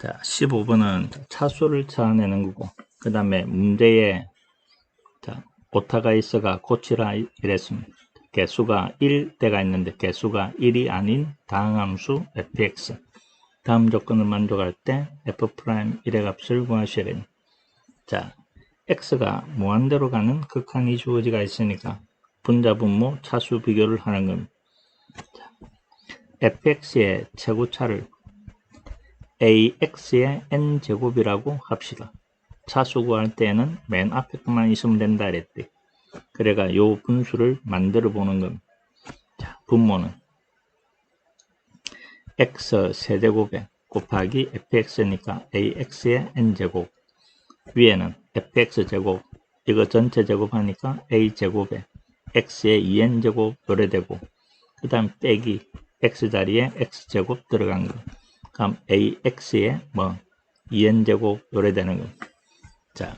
자, 15번은 차수를 찾아내는 거고, 그 다음에 문제에, 자, 오타가 있어가 고치라 이랬습니다. 개수가 1대가 있는데 개수가 1이 아닌 다항함수 fx. 다음 조건을 만족할 때 f'1의 값을 구하셔야 됩니다. 자, x가 무한대로 가는 극한 이 주어지가 있으니까 분자분모 차수 비교를 하는 겁니다. 자, fx의 최고차를 ax의 n제곱이라고 합시다. 차수 구할 때는 맨 앞에 것만 있으면 된다 그랬대. 그래가 요 분수를 만들어 보는 겁니다. 자, 분모는 x 세제곱에 곱하기 fx니까 ax의 n제곱 위에는 fx제곱 이거 전체 제곱하니까 a제곱에 x의 2n제곱 요래되고 그 다음 빼기 x자리에 x제곱 들어간 거 그럼 ax의 뭐 2n제곱 요래 되는 거 자,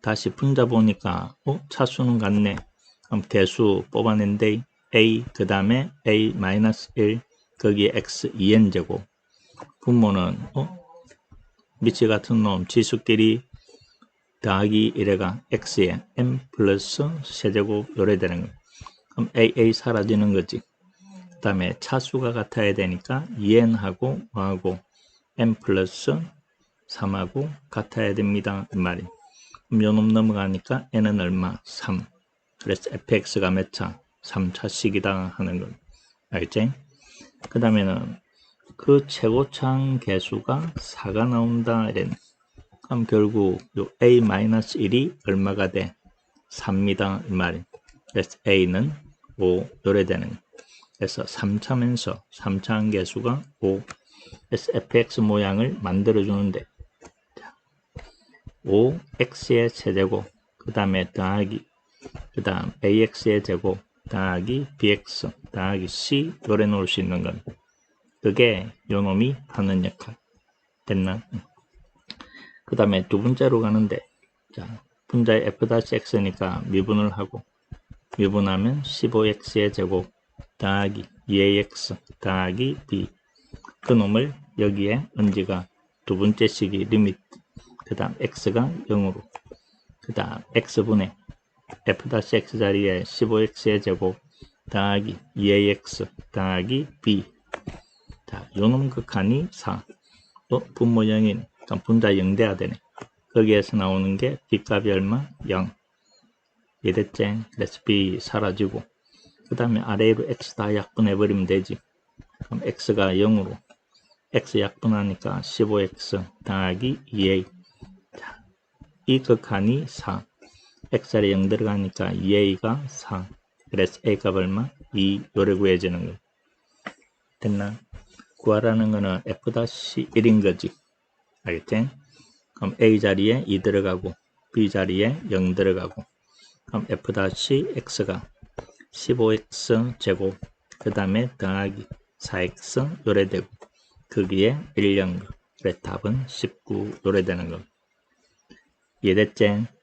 다시 분자 보니까 어? 차수는 같네. 그럼 대수 뽑아낸데 a 그 다음에 a 마이너스 1 거기에 x 2n 제곱 분모는 어? 미치 같은 놈 지수끼리 더하기 1회가 x에 m 플러스 세제곱 요래 되는 거. 그럼 aa 사라지는 거지. 그 다음에 차수가 같아야 되니까 2n하고 뭐하고 m 플러스 3하고 같아야 됩니다. 이 말이. 그럼 요놈 넘어가니까 n은 얼마? 3. 그래서 fx가 몇 차? 3차씩이다 하는 거. 알지? 그 다음에는 그 최고차항 개수가 4가 나온다 이랬네. 그럼 결국 요 a-1이 얼마가 돼? 3입니다. 이 말이. 그래서 a는 5 요래되는 거. 그래서 3차 면서 3차항 개수가 5. 그래서 fx 모양을 만들어 주는데 5x의 세제곱 그 다음에 더하기 그 다음 ax의 제곱 더하기 bx 더하기 c 요래 놓을 수 있는 건 그게 요놈이 하는 역할 됐나? 그 다음에 두 번째로 가는데 자 분자의 f-x니까 미분을 하고 미분하면 15x의 제곱 더하기 2ax 더하기 b 그 놈을 여기에 언제가? 두 번째 식이 리미트 그 다음 x가 0으로. 그 다음 x분의 f-x 자리에 15x의 제곱. 더하기 2ax 더하기 b. 자, 요놈 극한이 4 어, 분모 0인 그럼 분자 0 돼야 되네. 거기에서 나오는 게 b값이 얼마? 0 이랬지 그래서 b 사라지고 그 다음에 아래로 x 다 약분해버리면 되지. 그럼 x가 0으로 x 약분하니까 15x 더하기 2a 자, 이 극한이 4 x자리 0 들어가니까 2a가 4 그래서 a 값 얼마? 2 요래 구해지는 거 됐나? 구하라는 거는 f-1인 거지. 알겠지? 그럼 a 자리에 2 들어가고 b 자리에 0 들어가고. 그럼 f-x가 15x 제곱 그 다음에 더하기 4x 요래 되고 거기에 1령 그래 답은 19 요래 되는 거 이해됐지?